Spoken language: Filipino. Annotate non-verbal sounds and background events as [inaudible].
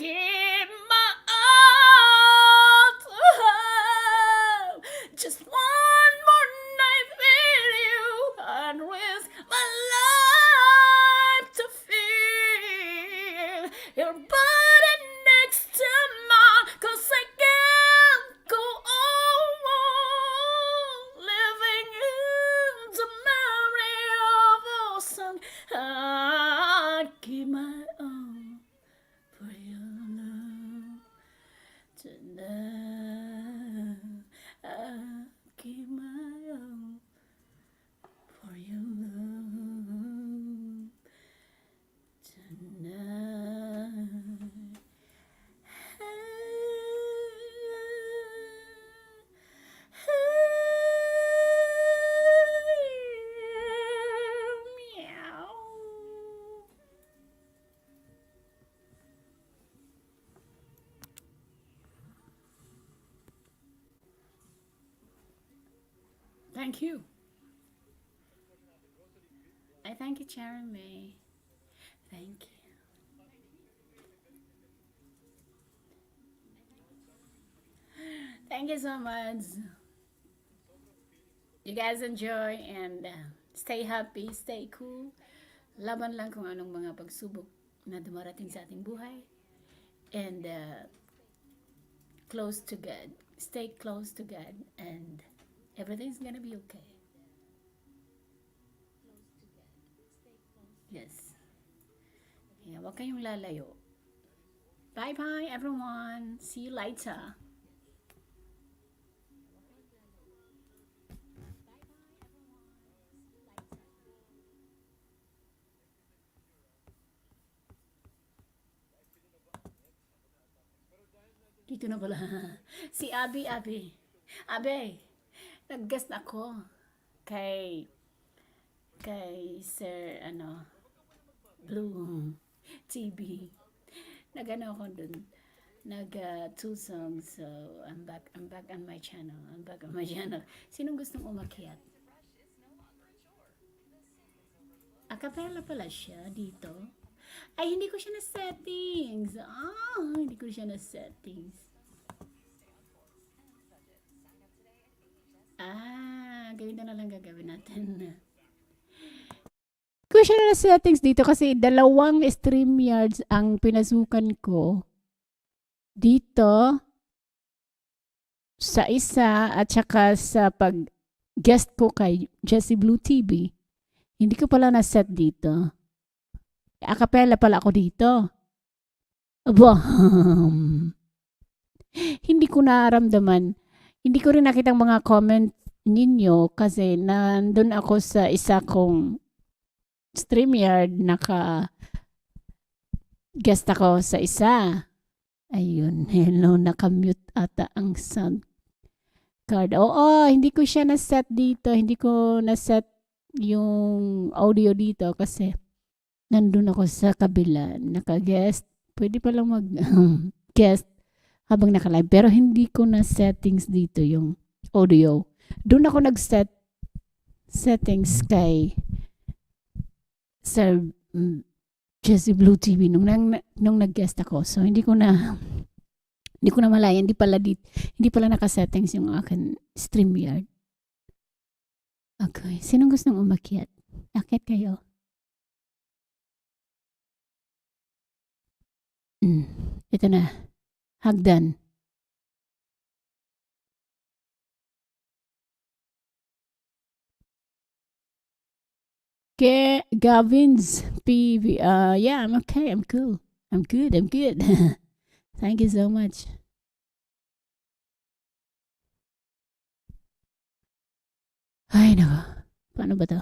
give my all to her. Just one more night with you, I'd risk my life to feel your body to know. Thank you. I thank you, Jeremy. Thank you. Thank you so much. You guys enjoy and uh, stay happy, stay cool. Laban lang kung anong mga pagsubok na dumarating sa ating buhay. And uh, close to God. Stay close to God and everything's gonna be okay. Yes. Yeah, huwag kayong lalayo. Bye-bye, everyone. See you later. Dito na pala. [laughs] Si Abi, Abi. Abi, nag-guest ako kay kay Sir, ano, Blue TV. Nag-ano ako dun. Nag uh, two songs. So, I'm back, I'm back on my channel. I'm back on my channel. Sinong gustong umakyat? Acapella pala siya dito. Ay, hindi ko siya na settings. Ah, hindi ko siya na settings. Ganito na lang gagawin natin. [laughs] siya na settings dito kasi dalawang stream yards ang pinasukan ko dito sa isa at saka sa pag guest ko kay Jessie Blue TV. Hindi ko pala na-set dito. Acapella pala ako dito. Aba, [laughs] hindi ko naramdaman. Hindi ko rin nakita ang mga comment ninyo kasi nandun ako sa isa kong StreamYard, naka guest ako sa isa. Ayun, [laughs] hello, nakamute ata ang sound card. Oo, hindi ko siya na-set dito. Hindi ko na-set yung audio dito kasi nandun ako sa kabila. Naka-guest. Pwede pa lang mag-guest [laughs] habang naka-live. Pero hindi ko na settings dito yung audio. Doon ako nag-set settings kay Sir mm, Jesse Blue TV nung, nang, nung nag-guest ako. So, hindi ko na hindi ko na malaya. Hindi pala, dit, hindi pala naka-settings yung akin StreamYard. Okay. Sinong gustong umakyat? Akyat kayo. Mm, ito na. Hagdan. Gavin's PV. Uh, yeah, I'm okay. I'm cool. I'm good. I'm good. [laughs] Thank you so much. Ay, nako. Paano ba to?